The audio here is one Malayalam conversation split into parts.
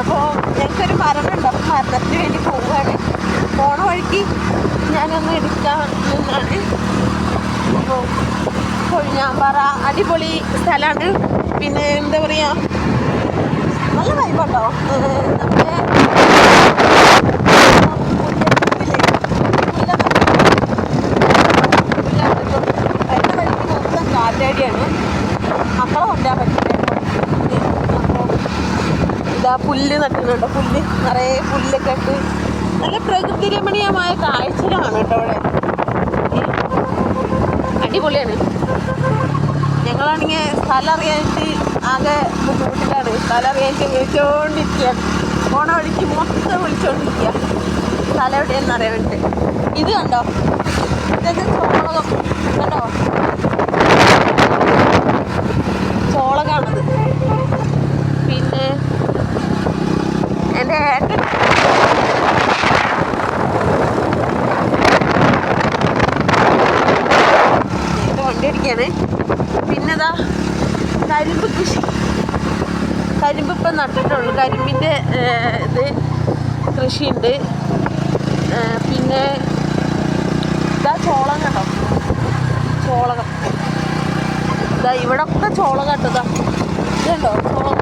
അപ്പോൾ ഞങ്ങൾക്കൊരു മരണമുണ്ട് അപ്പോൾ മരണത്തിന് വേണ്ടി പോവുകയാണ് പോണ വഴിക്ക് ഞാനൊന്ന് എടുക്കാൻ നിന്നാണ്. അപ്പോൾ കൊഴിഞ്ഞാമ്പാറ അടിപൊളി സ്ഥലമാണ്. പിന്നെ എന്താ പറയുക നല്ല വൈബുണ്ടോ നമ്മുടെ മൊത്തം കാറ്റാടിയാണ് മക്കളെ കൊണ്ടാൻ പറ്റില്ല അപ്പോൾ ഇതാ പുല്ല് നട്ടിട്ടുണ്ട്. പുല്ല് നിറയെ പുല്ലൊക്കെ ഇട്ട് നല്ല പ്രകൃതി രമണീയമായ കാഴ്ചകളാണ് കേട്ടോ അവിടെ. അടിപൊളിയാണ്. ഞങ്ങളാണെങ്കിൽ സ്ഥലം അറിയാനായിട്ട് ആകെ ബുദ്ധിമുട്ടിലാണ്. സ്ഥലം അറിയാനായിട്ട് വിളിച്ചുകൊണ്ടിരിക്കുകയാണ് പോണ വഴിക്ക് മൊത്തം വിളിച്ചുകൊണ്ടിരിക്കുക സ്ഥലം എവിടെയാണെന്ന് അറിയാൻ വേണ്ടിയിട്ട്. ഇത് കണ്ടോ? ഇതൊക്കെ ചോളകം? കണ്ടോ? ചോളകാണത് പിന്നെ എന്റെ ഏട്ടൻ ഇത് വണ്ടി അടിക്കാണ് പിന്നെതാ കരിമ്പ് കൃഷി. കരിമ്പ് ഇപ്പം നട്ടിട്ടുള്ളൂ. കരിമ്പിന്റെ ഇത് കൃഷിയുണ്ട്. പിന്നെ ഇതാ ചോളം കണ്ടോ? ചോളകം. ഇതാ ഇവിടെ ഒക്കെ ചോളകം ഇതാ ഇതുണ്ടോ ചോളം.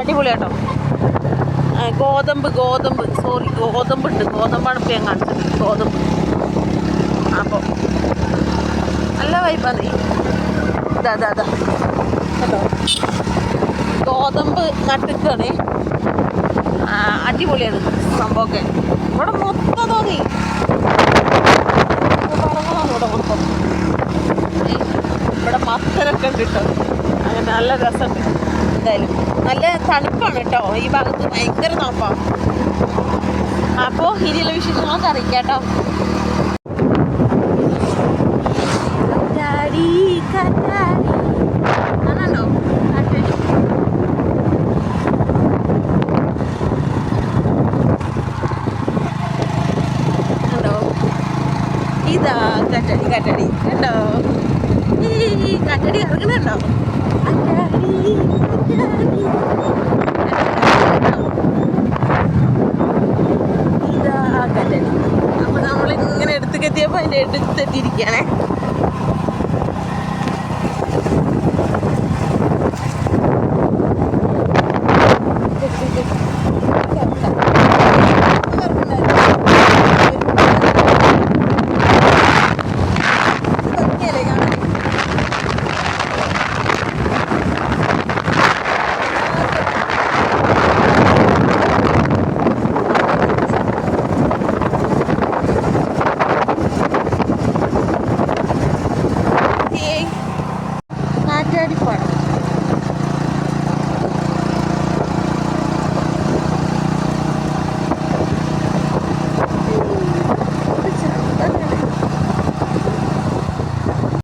അടിപൊളിയാട്ടോ കേട്ടോ. ഗോതമ്പ് ഗോതമ്പ്. സോറി ഗോതമ്പ് ഉണ്ട്. ഗോതമ്പാണ് ഇപ്പം ഞാൻ കാണിച്ചത്. ഗോതമ്പ്. അപ്പോൾ നല്ല ഈ ഇതാ ഇതാ ഇതാ. കേട്ടോ നട്ടിട്ടാണ്. അടിപൊളിയാണ് സംഭവമൊക്കെ. ഇവിടെ മൊത്തം തോന്നി. പറഞ്ഞതാണ് ഇവിടെ മൊത്തം. ഇവിടെ മത്തനൊക്കെ ഉണ്ട് അങ്ങനെ നല്ല രസമുണ്ട് എന്തായാലും. നല്ല തണുപ്പാണ് കേട്ടോ. ഈ ഭാഗത്ത് ഭയങ്കര തണുപ്പാണ്. അപ്പോൾ ഇനിയുള്ള വിശേഷങ്ങളൊക്കെ അറിയിക്കാം കേട്ടോ കാറ്റാടി കാറ്റാടി കാണാണ്ടോ കാറ്റാടി കണ്ടോ ഇതാ കാറ്റാടി കാറ്റാടി കണ്ടോ? ഈ കാറ്റാടി ഇറങ്ങുന്നുണ്ടോ? കാറ്റാടി ഇതാ കാറ്റാടി അപ്പൊ നമ്മളിങ്ങനെ എടുത്ത് കെത്തിയപ്പോ അതിന്റെ എടുത്തെത്തിയിരിക്കുകയാണേ thirty-four.